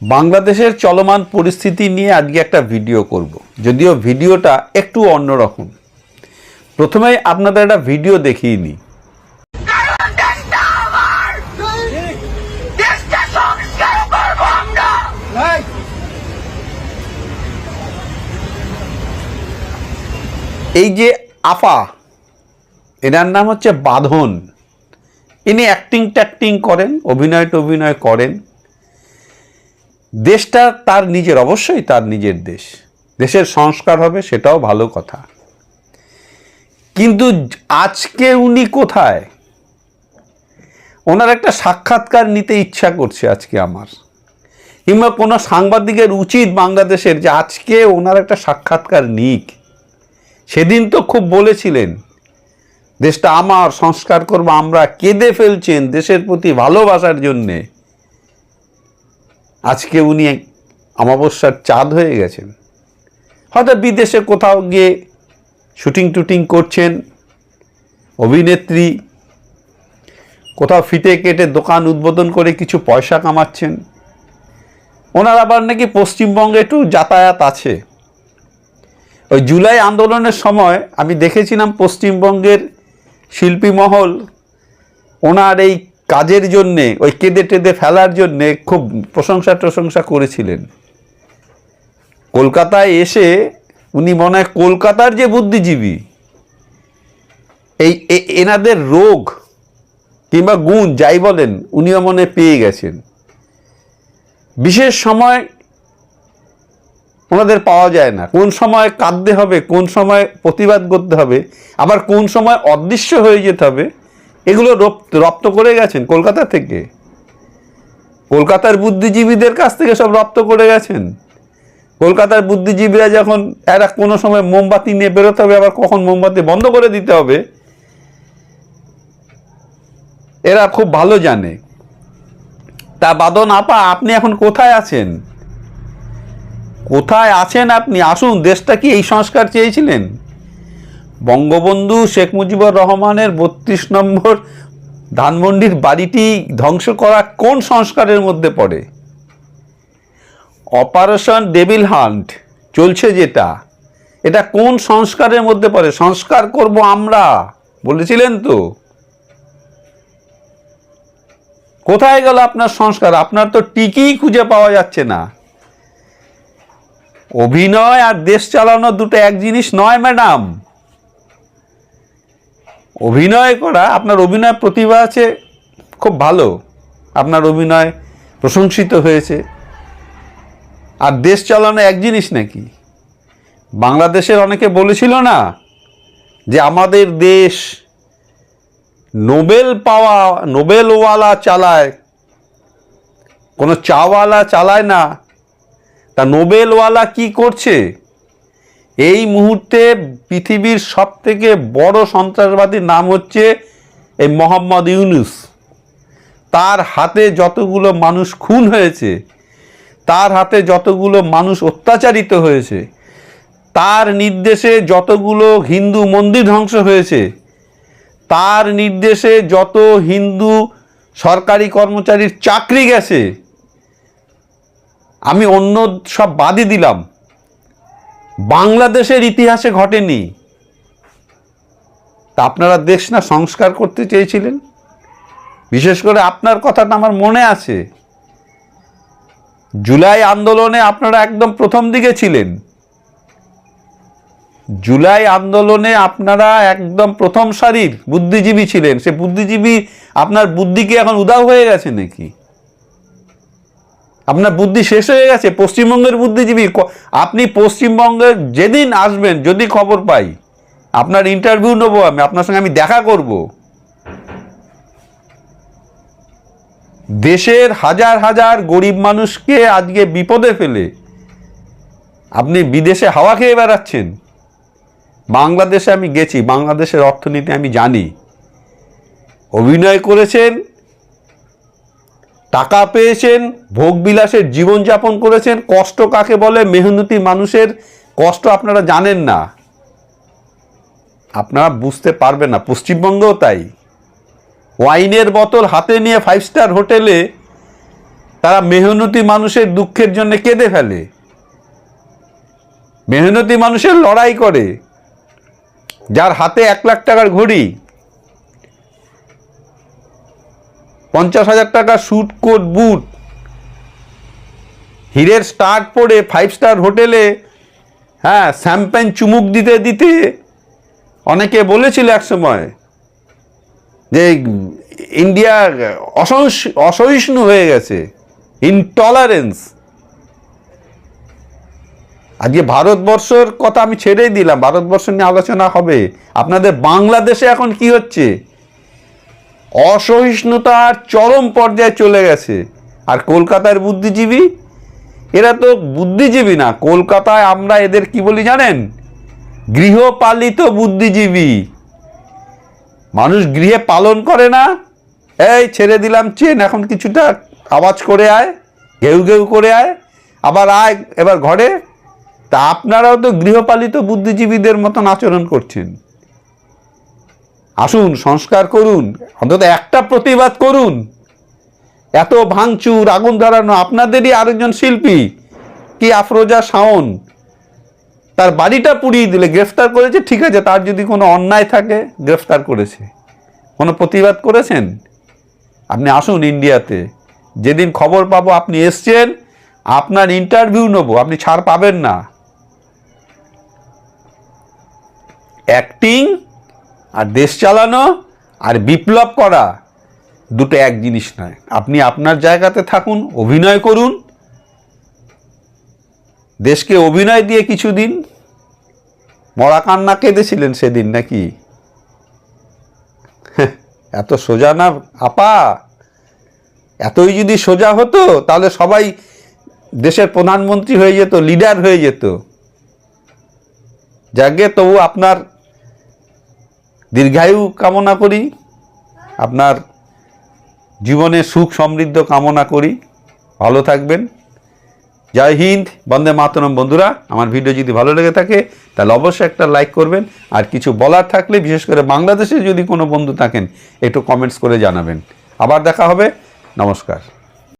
বাংলাদেশের চলমান পরিস্থিতি নিয়ে আজকে একটা ভিডিও করব। যদিও ভিডিওটা একটু অন্যরকম প্রথমে আপনাদের একটা ভিডিও দেখিয়ে নিই। এই যে আফা এনার নাম হচ্ছে বাঁধন। ইনি অ্যাক্টিং ট্যাক্টিং করেন অভিনয় টভিনয় করেন। দেশটা তার নিজের, অবশ্যই তার নিজের দেশ। দেশের সংস্কার হবে, সেটাও ভালো কথা। কিন্তু আজকে উনি কোথায়? ওনার একটা সাক্ষাৎকার নিতে ইচ্ছা করছে আজকে আমার। কিংবা কোনো সাংবাদিকের উচিত বাংলাদেশের যে আজকে ওনার একটা সাক্ষাৎকার নিক। সেদিন তো খুব বলেছিলেন, দেশটা আমার, সংস্কার করব আমরা, কেঁদে ফেলছেন দেশের প্রতি ভালোবাসার জন্যে। আজকে উনি অমাবস্যার চাঁদ হয়ে গেছেন। হয়তো বিদেশে কোথাও গিয়ে শুটিং টুটিং করছেন, অভিনেত্রী, কোথাও ফিতে কেটে দোকান উদ্বোধন করে কিছু পয়সা কামাচ্ছেন। ওনার আবার নাকি পশ্চিমবঙ্গে একটু যাতায়াত আছে। ওই জুলাই আন্দোলনের সময় আমি দেখেছিলাম পশ্চিমবঙ্গের শিল্পী মহল, ওনার এই কাজের জন্যে, ওই কেঁদে টেঁদে ফেলার জন্যে খুব প্রশংসা প্রশংসা করেছিলেন। কলকাতায় এসে উনি মনে হয় কলকাতার যে বুদ্ধিজীবী, এই এনাদের রোগ কিংবা গুণ যাই বলেন, উনিও মনে পেয়ে গেছেন। বিশেষ সময় ওনাদের পাওয়া যায় না। কোন সময় কাঁদতে হবে, কোন সময় প্রতিবাদ করতে হবে, আবার কোন সময় অদৃশ্য হয়ে যেতে হবে এগুলো রপ্ত করে গেছেন কলকাতা থেকে। কলকাতার বুদ্ধিজীবীদের কাছ থেকে সব রপ্ত করে গেছেন। কলকাতার বুদ্ধিজীবীরা যখন এরা কোনো সময় মোমবাতি নিয়ে বেরোতে হবে, আবার কখন মোমবাতি বন্ধ করে দিতে হবে, এরা খুব ভালো জানে। তা বাদন আপা, আপনি এখন কোথায় আছেন? কোথায় আছেন আপনি? আসুন, দেশটা কি এই সংস্কার চেয়েছিলেন? বঙ্গবন্ধু শেখ মুজিবুর রহমানের বত্রিশ নম্বর ধানমন্ডির বাড়িটি ধ্বংস করা কোন সংস্কারের মধ্যে পড়ে? অপারেশন ডেভিল হান্ট চলছে যেটা। এটা কোন সংস্কারের মধ্যে পড়ে? সংস্কার করব আমরা, বলেছিলেন তো। কোথায় গেল আপনার সংস্কার? আপনার তো টিকিই খুঁজে পাওয়া যাচ্ছে না। অভিনয় আর দেশ চালানো দুটো এক জিনিস নয়, ম্যাডাম। অভিনয় করা, আপনার অভিনয় প্রতিভা আছে, খুব ভালো। আপনার অভিনয় প্রশংসিত হয়েছে। আর দেশ চালানো এক জিনিস নাকি? বাংলাদেশের অনেকে বলেছিল না যে আমাদের দেশ নোবেল পাওয়া, নোবেলওয়ালা চালায়, কোনো চাওয়ালা চালায় না। তা নোবেলওয়ালা কি করছে? এই মুহূর্তে পৃথিবীর সব থেকে বড় সন্ত্রাসবাদীর নাম হচ্ছে এই মোহাম্মদ ইউনুস। তার হাতে যতগুলো মানুষ খুন হয়েছে, তার হাতে যতগুলো মানুষ অত্যাচারিত হয়েছে, তার নির্দেশে যতগুলো হিন্দু মন্দির ধ্বংস হয়েছে, তার নির্দেশে যত হিন্দু সরকারি কর্মচারীর চাকরি গেছে, আমি অন্য সব বাদই দিলাম। বাংলাদেশের ইতিহাসে ঘটেনি। তা আপনারা দেশ না সংস্কার করতে চেয়েছিলেন? বিশেষ করে আপনার কথাটা আমার মনে আছে। জুলাই আন্দোলনে আপনারা একদম প্রথম দিকে ছিলেন। জুলাই আন্দোলনে আপনারা একদম প্রথম সারির বুদ্ধিজীবী ছিলেন। সে বুদ্ধিজীবী, আপনার বুদ্ধি কি এখন উদাও হয়ে গেছে নাকি? আপনার বুদ্ধি শেষ হয়ে গেছে, পশ্চিমবঙ্গের বুদ্ধিজীবী আপনি পশ্চিমবঙ্গের যেদিন আসবেন, যদি খবর পাই, আপনার ইন্টারভিউ নেব আমি, আপনার সঙ্গে আমি দেখা করব। দেশের হাজার হাজার গরিব মানুষকে আজকে বিপদে ফেলে আপনি বিদেশে হাওয়া খেয়ে বেড়াচ্ছেন। বাংলাদেশে আমি গেছি, বাংলাদেশের অর্থনীতি আমি জানি। অভিনয় করেছেন টাকা পেয়েছেন, ভোগবিলাসের জীবনযাপন করেছেন, কষ্ট কাকে বলে, মেহনতি মানুষের কষ্ট আপনারা জানেন না। আপনারা বুঝতে পারবেন না, পশ্চিমবঙ্গেও তাই। ওয়াইনের বোতল হাতে নিয়ে ফাইভ স্টার হোটেলে তারা মেহনতি মানুষের দুঃখের জন্য কেঁদে ফেলে। মেহনতি মানুষের লড়াই করে। যার হাতে এক লাখ টাকার ঘড়ি পঞ্চাশ হাজার টাকা স্যুট কোট বুট হীরের স্টার্ট পরে ফাইভ স্টার হোটেলে হ্যাঁ শ্যাম্পেন চুমুক দিতে দিতে অনেকে বলেছিল এক সময় যে ইন্ডিয়া অসহিষ, অসহিষ্ণু হয়ে গেছে ইনটলারেন্স আজকে ভারতবর্ষর কথা আমি ছেড়েই দিলাম, ভারতবর্ষ নিয়ে আলোচনা হবে। আপনাদের বাংলাদেশে এখন কি হচ্ছে? অসহিষ্ণুতার চরম পর্যায়ে চলে গেছে। আর কলকাতার বুদ্ধিজীবী? এরা তো বুদ্ধিজীবী না। কলকাতায় আমরা এদের কি বলি জানেন? গৃহপালিত বুদ্ধিজীবী। মানুষ গৃহে পালন করে না। এই ছেড়ে দিলাম, চেন, এখন কিছুটা আওয়াজ করে আয়, ঘেউ ঘেউ করে আয়, আবার আয় এবার ঘরে। তা আপনারাও তো গৃহপালিত বুদ্ধিজীবীদের মতন আচরণ করছেন। আসুন, সংস্কার করুন, অন্তত একটা প্রতিবাদ করুন। এত ভাঙচুর, আগুন ধরানো আপনাদেরই আরেকজন শিল্পী, কি আফরোজা শাওন? তার বাড়িটা পুড়িয়ে দিলে, গ্রেফতার করেছে? ঠিক আছে, তার যদি কোনো অন্যায় থাকে, গ্রেফতার করেছে। কোনো প্রতিবাদ করেছেন? আপনি আসুন ইন্ডিয়াতে। যেদিন খবর পাবো, আপনি এসছেন, আপনার ইন্টারভিউ নেব, আপনি ছাড় পাবেন না। অ্যাক্টিং আর দেশ চালানো আর বিপ্লব করা দুটো এক জিনিস নয়। আপনি আপনার জায়গাতে থাকুন, অভিনয় করুন। দেশকে অভিনয় দিয়ে কিছুদিন মরা কান্না কেঁদেছিলেন সেদিন নাকি? এত সোজা না আপা? এতই যদি সোজা হতো, তাহলে সবাই দেশের প্রধানমন্ত্রী হয়ে যেত, লিডার হয়ে যেত। যাকে তবু আপনার দীর্ঘায়ু কামনা করি, আপনার জীবনে সুখ সমৃদ্ধ কামনা করি। ভালো থাকবেন। জয় হিন্দ, বন্দে মাতরম। বন্ধুরা, আমার ভিডিও যদি ভালো লেগে থাকে, তাহলে অবশ্যই একটা লাইক করবেন। আর কিছু বলার থাকলে, বিশেষ করে বাংলাদেশে যদি কোনো বন্ধু থাকেন, একটু কমেন্টস করে জানাবেন। আবার দেখা হবে। নমস্কার।